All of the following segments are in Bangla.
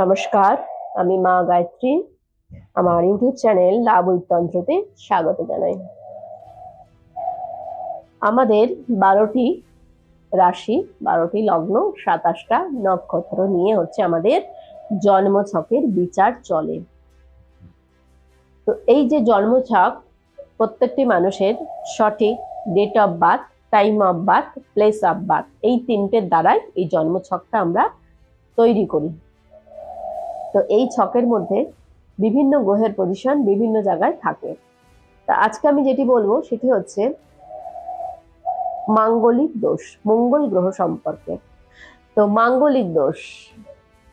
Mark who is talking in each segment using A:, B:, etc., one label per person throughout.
A: নমস্কার আমি মা গায়ত্রী। আমার ইউটিউব চ্যানেল লাভ তন্ত্রতে স্বাগত জানাই। আমাদের বারোটি রাশি বারোটি লগ্ন সাতাশটা নক্ষত্র নিয়ে হচ্ছে আমাদের জন্মছকের বিচার চলে। তো এই যে জন্মছক প্রত্যেকটি মানুষের সঠিক date of birth time of birth place of birth এই তিনটের দ্বারাই এই জন্মছকটা আমরা তৈরি করি। তো এই ছকের মধ্যে বিভিন্ন গ্রহের পজিশন বিভিন্ন জায়গায় থাকে। তা আজকে আমি যেটি বলব সেটি হচ্ছে মাঙ্গলিক দোষ, মঙ্গল গ্রহ সম্পর্কে। তো মাঙ্গলিক দোষ,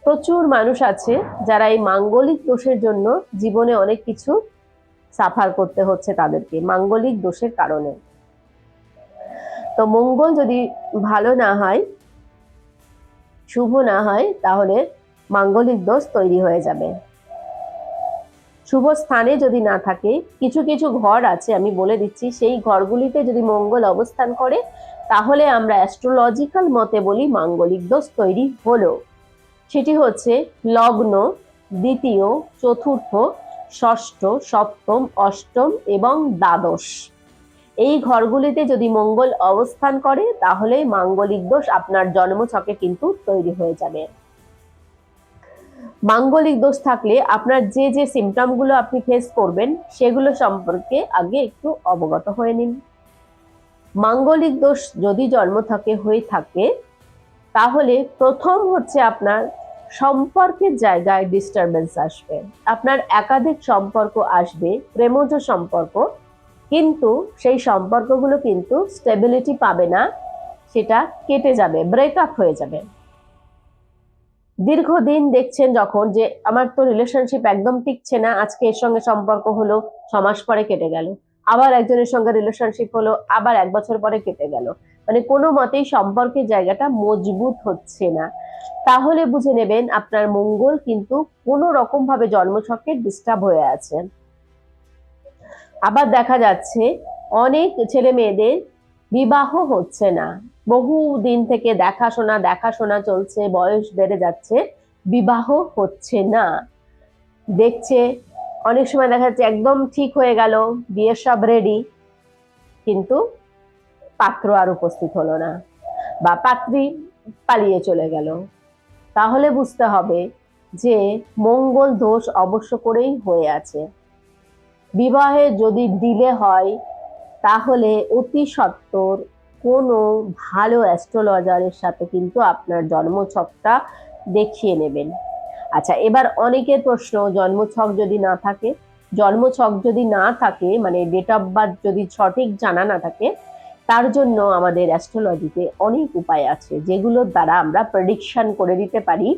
A: প্রচুর মানুষ আছে যারা এই মাঙ্গলিক দোষের জন্য জীবনে অনেক কিছু সাফার করতে হচ্ছে তাদেরকে, মাঙ্গলিক দোষের কারণে। তো মঙ্গল যদি ভালো না হয়, শুভ না হয়, তাহলে মাঙ্গলিক দোষ তৈরি হয়ে যাবে। শুভ স্থানে যদি না থাকে, কিছু কিছু ঘর আছে, আমি বলে দিচ্ছি, সেই ঘরগুলিতে যদি মঙ্গল অবস্থান করে, তাহলে আমরা অ্যাস্ট্রোলজিক্যাল মতে বলি মাঙ্গলিক দোষ তৈরি হলো। সেটি হচ্ছে লগ্ন, দ্বিতীয়, চতুর্থ, ষষ্ঠ, সপ্তম, অষ্টম এবং দ্বাদশ। এই ঘরগুলিতে যদি মঙ্গল অবস্থান করে, তাহলে মাঙ্গলিক দোষ আপনার জন্মছকে কিন্তু তৈরি হয়ে যাবে। মাঙ্গলিক দোষ থাকলে আপনার যে যে সিমটমগুলো আপনি ফেস করবেন, সেগুলো সম্পর্কে আগে একটু অবগত হয়ে নিন। মাঙ্গলিক দোষ যদি জন্ম থাকে, হয়ে থাকে, তাহলে প্রথম হচ্ছে আপনার সম্পর্কের জায়গায় ডিস্টারবেন্স আসবে। আপনার একাধিক সম্পর্ক আসবে, প্রেমজ সম্পর্ক, কিন্তু সেই সম্পর্কগুলো কিন্তু স্টেবিলিটি পাবে না, সেটা কেটে যাবে ব্রেকআপ হয়ে যাবে। দীর্ঘদিন দেখছেন যখন যে আমার তো রিলেশনশিপ একদম টিকছে না, আজকে এর সঙ্গে সম্পর্ক হলো ছমাস পরে কেটে গেল। আবার একজনের সঙ্গে রিলেশনশিপ হলো, আবার এক বছর পরে কেটে গেল। মানে কোনো মতেই সম্পর্কের জায়গাটা মজবুত হচ্ছে না। তাহলে বুঝে নেবেন আপনার মঙ্গল কিন্তু কোনো রকম ভাবে জন্মছকে ডিস্টার্ব হয়ে আছে। আবার দেখা যাচ্ছে অনেক ছেলে মেয়েদের বিবাহ হচ্ছে না। বহু দিন থেকে দেখাশোনা দেখাশোনা চলছে, বয়স বেড়ে যাচ্ছে, বিবাহ হচ্ছে না। দেখছে, অনেক সময় দেখা যাচ্ছে একদম ঠিক হয়ে গেল, বিয়ে সব রেডি কিন্তু পাত্র আর উপস্থিত হলো না বা পাত্রী পালিয়ে চলে গেল। তাহলে বুঝতে হবে যে মঙ্গল দোষ অবশ্য করেই হয়ে আছে। বিবাহে যদি দিলে হয় তাহলে অতি সত্বর কোনো ভালো অ্যাস্ট্রোলজারের সাথে কিন্তু আপনার জন্মছকটা দেখিয়ে নেবেন। আচ্ছা এবার অনেকের প্রশ্ন, জন্মছক যদি না থাকে, জন্মছক যদি না থাকে মানে ডেট অফ বার্থ যদি সঠিক জানা না থাকে, তার জন্য আমাদের অ্যাস্ট্রোলজিতে অনেক উপায় আছে যেগুলোর দ্বারা আমরা প্রেডিকশন করে দিতে পারি,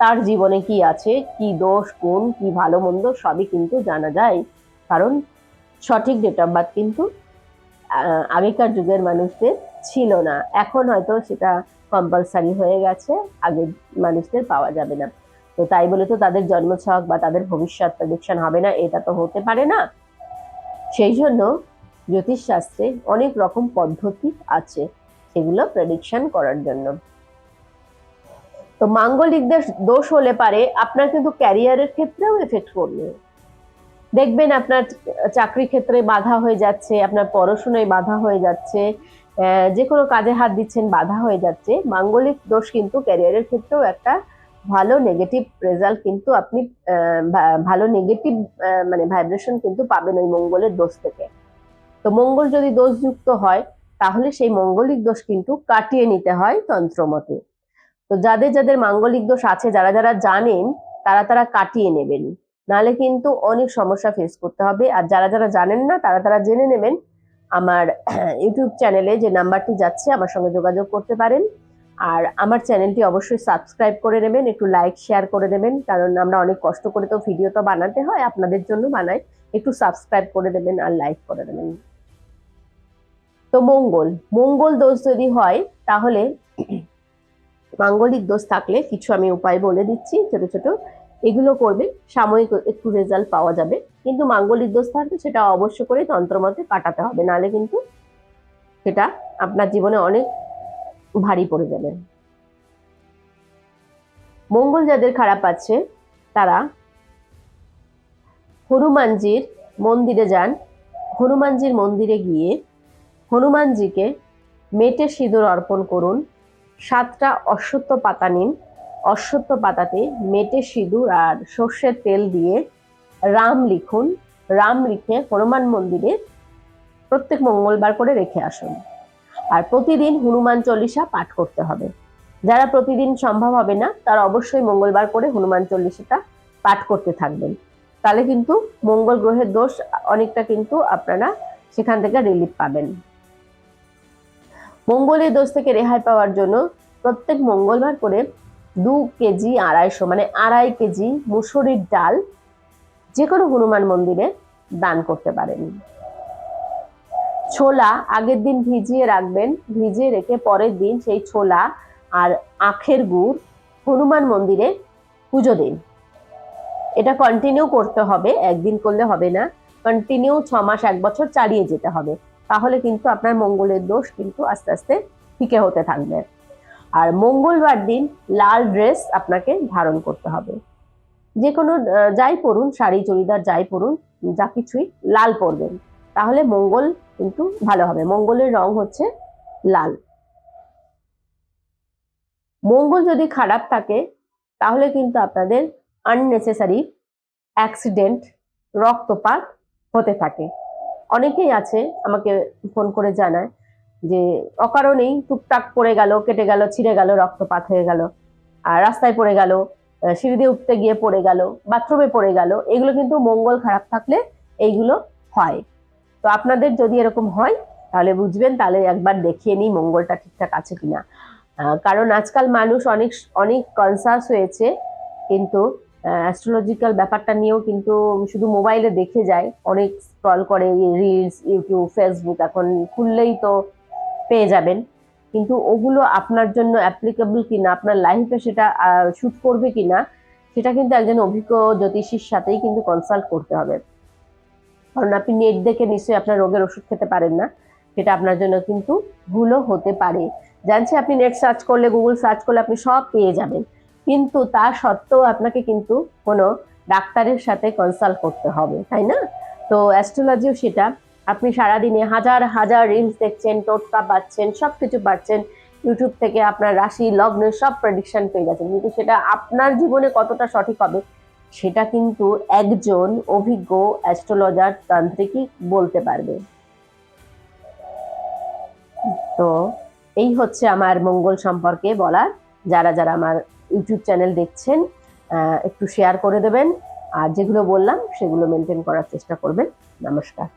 A: তার জীবনে কি আছে, কি দোষ কোন কি ভালো মন্দ সবই কিন্তু জানা যায়। কারণ সঠিক ডেট অফ বার্থ কিন্তু আগেকার যুগের মানুষদের ছিল না। এখন হয়তো সেটা কম্পালসারি হয়ে গেছে, আগের মানুষদের পাওয়া যাবে না। তো তাই বলে তো তাদের জন্মছক বা তাদের ভবিষ্যৎ প্রেডিকশন হবে না, এটা তো হতে পারে না। সেই জন্য জ্যোতিষশাস্ত্রে অনেক রকম পদ্ধতি আছে সেগুলো প্রেডিকশন করার জন্য। তো মাঙ্গলিকদের দোষ হলে পারে, আপনার কিন্তু ক্যারিয়ারের ক্ষেত্রেও এফেক্ট করবে দেখবেন আপনার চাকরি ক্ষেত্রে বাধা হয়ে যাচ্ছে, আপনার পড়াশোনায় বাধা হয়ে যাচ্ছে যে কোনো কাজে হাত দিচ্ছেন, বাধা হয়ে যাচ্ছে। মাঙ্গলিক দোষ কিন্তু ক্যারিয়ারের ক্ষেত্রেও একটা ভালো নেগেটিভ রেজাল্ট কিন্তু আপনি ভালো নেগেটিভ মানে ভাইব্রেশন কিন্তু পাবেন ওই মঙ্গলের দোষ থেকে। তো মঙ্গল যদি দোষযুক্ত হয়, তাহলে সেই মঙ্গলিক দোষ কিন্তু কাটিয়ে নিতে হয় তন্ত্রমতে। তো যাদের যাদের মাঙ্গলিক দোষ আছে, যারা যারা জানেন, তারা তারা কাটিয়ে নেবেন। নাহলে কিন্তু অনেক সমস্যা ফেস করতে হবে। আর যারা যারা জানেন না, তারা তারা জেনে নেবেন আমার ইউটিউব চ্যানেলে যে নাম্বারটি যাচ্ছে, আমার সঙ্গে যোগাযোগ করতে পারেন। আর আমার চ্যানেলটি অবশ্যই সাবস্ক্রাইব করে নেবেন, একটু লাইক শেয়ার করে দেবেন, কারণ আমরা অনেক কষ্ট করে তো ভিডিও তো বানাতে হয়, আপনাদের জন্য বানাই। একটু সাবস্ক্রাইব করে দেবেন আর লাইক করে দেবেন। তো মঙ্গল মঙ্গল দোষ যদি হয়, তাহলে মাঙ্গলিক দোষ থাকলে কিছু আমি উপায় বলে দিচ্ছি, ছোট ছোট। এগুলো করবে, সাময়িক একটু রেজাল্ট পাওয়া যাবে। কিন্তু মাঙ্গলিক দোষ থাকলে সেটা অবশ্য করে তন্ত্রমতে কাটাতে হবে, নাহলে কিন্তু সেটা আপনার জীবনে অনেক ভারী পড়ে যাবে। মঙ্গল যাদের খারাপ আছে, তারা হনুমানজির মন্দিরে যান। হনুমানজির মন্দিরে গিয়ে হনুমানজিকে মেটে সিঁদুর অর্পণ করুন, সাতটা অশ্বত্থ পাতা নিন অশ্বত্থ পাতাতে মেটে সিঁদুর আর সর্ষের তেল দিয়ে রাম লিখুন। রাম লিখে হনুমান মন্দিরে প্রত্যেক মঙ্গলবার করে রেখে আসুন। আর প্রতিদিন হনুমান চল্লিশা পাঠ করতে হবে। যারা প্রতিদিন সম্ভব হবে না, তারা অবশ্যই মঙ্গলবার করে হনুমান চল্লিশাটা পাঠ করতে থাকবেন। তাহলে কিন্তু মঙ্গল গ্রহের দোষ অনেকটা কিন্তু আপনারা সেখান থেকে রিলিফ পাবেন। মঙ্গলের দোষ থেকে রেহাই পাওয়ার জন্য প্রত্যেক মঙ্গলবার করে দু কেজি আড়াইশো মানে আড়াই কেজি মুসুরির ডাল যে কোনো হনুমান মন্দিরে দান করতে পারেন। ছোলা আগের দিন ভিজিয়ে রাখবেন, ভিজিয়ে রেখে পরের দিন সেই ছোলা আর আখের গুড় হনুমান মন্দিরে পুজো দিন। এটা কন্টিনিউ করতে হবে, একদিন করলে হবে না কন্টিনিউ ছ মাস, এক বছর চালিয়ে যেতে হবে। তাহলে কিন্তু আপনার মঙ্গলের দোষ কিন্তু আস্তে আস্তে ফিকে হতে থাকবে। আর মঙ্গলবার দিন লাল ড্রেস আপনাকে ধারণ করতে হবে। যে কোনো যাই পরুন, শাড়ি, চুড়িদার, যাই পরুন, যা কিছুই লাল পরবেন, তাহলে মঙ্গল কিন্তু ভালো হবে। মঙ্গলের রং হচ্ছে লাল। মঙ্গল যদি খারাপ থাকে, তাহলে কিন্তু আপনাদের আননেসেসারি অ্যাক্সিডেন্ট রক্তপাত হতে থাকে। অনেকেই আছে, আমাকে ফোন করে জানায় যে অকারণেই টুকটাক পড়ে গেল, কেটে গেল, ছিঁড়ে গেল, রক্তপাত হয়ে গেল, আর রাস্তায় পড়ে গেল সিঁড়ি দিয়ে উঠতে গিয়ে পড়ে গেল, বাথরুমে পড়ে গেল, এগুলো কিন্তু মঙ্গল খারাপ থাকলে এইগুলো হয়। তো আপনাদের যদি এরকম হয়, তাহলে বুঝবেন, তাহলে একবার দেখিয়ে নিই মঙ্গলটা ঠিকঠাক আছে কিনা। কারণ আজকাল মানুষ অনেক অনেক কনসাস হয়েছে, কিন্তু অ্যাস্ট্রোলজিক্যাল ব্যাপারটা নিয়েও কিন্তু শুধু মোবাইলে দেখে যায়, অনেক স্ক্রল করে রিলস ইউটিউব ফেসবুক এখন খুললেই তো পেয়ে যাবেন। কিন্তু ওগুলো আপনার জন্য অ্যাপ্লিকেবল কিনা, আপনার লাইফে সেটা শ্যুট করবে কিনা, সেটা কিন্তু একজন অভিজ্ঞ জ্যোতিষীর সাথেই কিন্তু কনসাল্ট করতে হবে। কারণ আপনি নেট দেখে নিশ্চয়ই আপনার রোগের ওষুধ খেতে পারেন না। সেটা আপনার জন্য কিন্তু ভুলও হতে পারে। জানছি আপনি নেট সার্চ করলে গুগল সার্চ করলে আপনি সব পেয়ে যাবেন। কিন্তু তা সত্ত্বেও আপনাকে কিন্তু কোনো ডাক্তারের সাথে কনসাল্ট করতে হবে, তাই না? তো অ্যাস্ট্রোলজিও সেটা। আপনি সারাদিনে হাজার হাজার রিলস দেখছেন, টোটকা পাচ্ছেন সব কিছু পাচ্ছেন ইউটিউব থেকে আপনার রাশি, লগ্ন, সব প্রেডিকশন পেয়ে যাচ্ছেন কিন্তু সেটা আপনার জীবনে কতটা সঠিক হবে, সেটা কিন্তু একজন অভিজ্ঞ অ্যাস্ট্রোলজার তান্ত্রিকই বলতে পারবে। তো এই হচ্ছে আমার মঙ্গল সম্পর্কে বলার। যারা যারা আমার ইউটিউব চ্যানেল দেখছেন একটু শেয়ার করে দেবেন। আর যেগুলো বললাম, সেগুলো মেনটেন করার চেষ্টা করবেন। নমস্কার।